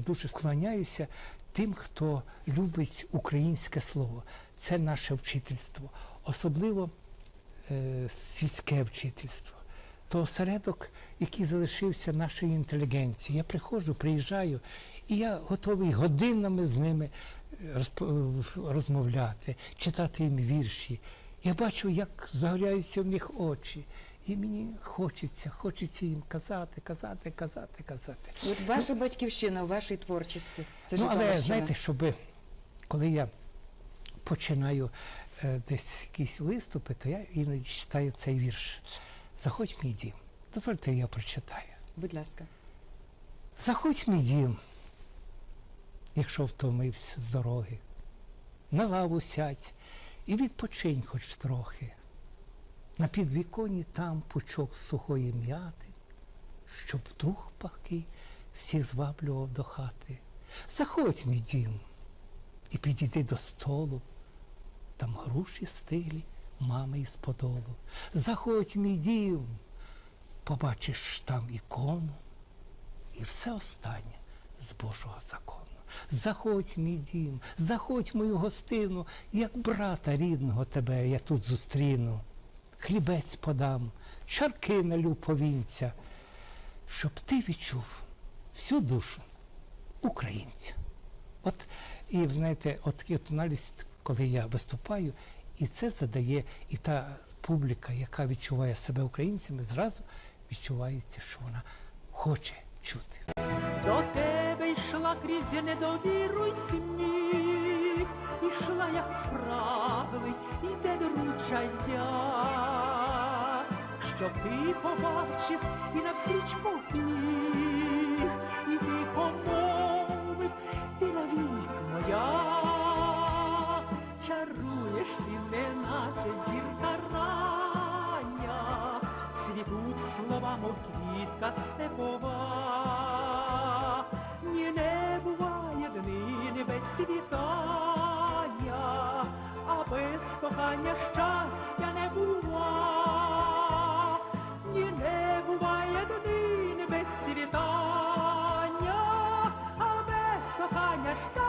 Я дуже склоняюся тим, хто любить українське слово. Це наше вчительство, особливо е, сільське вчительство. То осередок, який залишився нашої інтелігенції. Я приходжу, приїжджаю, і я готовий годинами з ними е, розмовляти, читати їм вірші. Я бачу, як загоряються в них очі. І мені хочеться, хочеться їм казати, казати, казати, казати. От ваша батьківщина у вашій творчості. Це ну, але знаєте, щоб коли я починаю е, десь якісь виступи, то я іноді читаю цей вірш. Заходь мій дім. Дозвольте, я прочитаю. Будь ласка. Заходь мій дім, якщо втомився з дороги. На лаву сядь і відпочинь хоч трохи. На підвіконні там пучок сухої м'яти, щоб дух пахий всіх зваблював до хати. Заходь мій дім і підійди до столу, там груші стилі, мами із подолу. Заходь мій дім, побачиш там ікону і все останнє з Божого закону. Заходь, мій дім, заходь мою гостину, як брата рідного тебе я тут зустріну. Хлібець подам, чарки налю повінця, щоб ти відчув всю душу українця. От і знаєте, от от аналіз, коли я виступаю, і це задає, і та публіка, яка відчуває себе українцями, зразу відчувається, що вона хоче чути. До тебе йшла крізь недовіру й сміх, ішла, як спраглий, щоб ти побачив і навстріч побіг, і тихо мовив, ти навік моя, чаруєш ти, неначе зірка рання, цвітуть слова, мов квітка степова, ні не буває днини без світання, а без кохання щастя Bye.